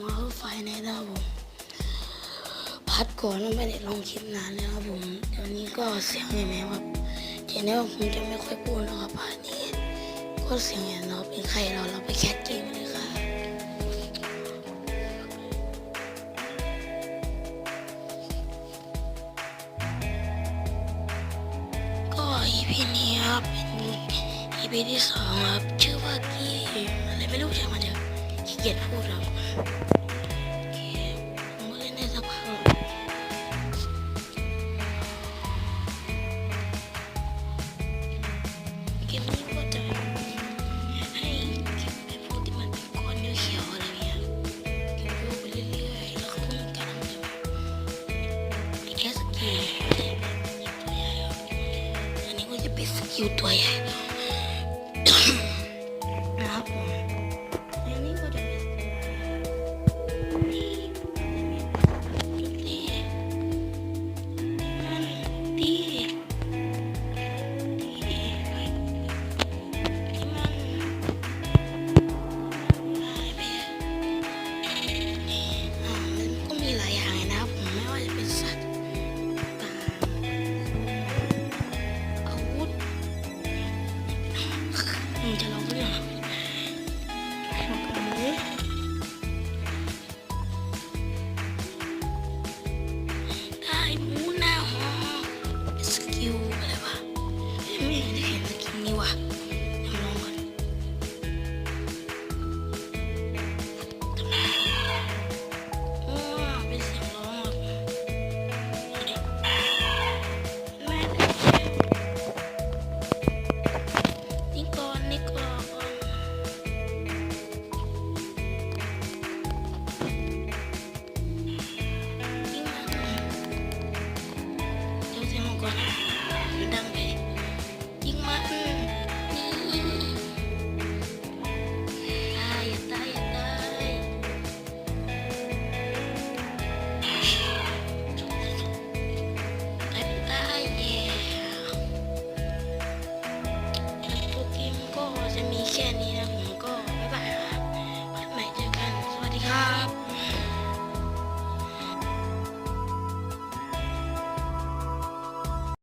มาเอาไฟในนะครับผมพัดก่อนแล้วไม่ได้ลงคลิปนานแล้วครับผมเดี๋ยวนี้ก็เสียงแหบๆครับเห็นได้ว่ผมจะไม่ค่อยพูดนะครับพาร์นี้ก็เสียงแหบเราเป็นใครเราเราไปแคสเกมเลยค่ะก็ EP นี้ครับเป็น EP ที่สองครับชื่อว่าเกมอะไรไม่รู้ใช่ไหมเดี๋ย ขี้เกียจพูดครับเกมผมก็เล่นได้สักพักแล้วเกมนี้ก็จะให้เก็บไอ้พวกที่มันเป็นก้อนเขียวอะไรแบบนี้เกมพูดไปเรื่อยๆแล้วก็มีการทำแบบไอ้แค่สกิลตัวใหญ่ครับอันนี้ก็จะเป็นสกิลตัวใหญ่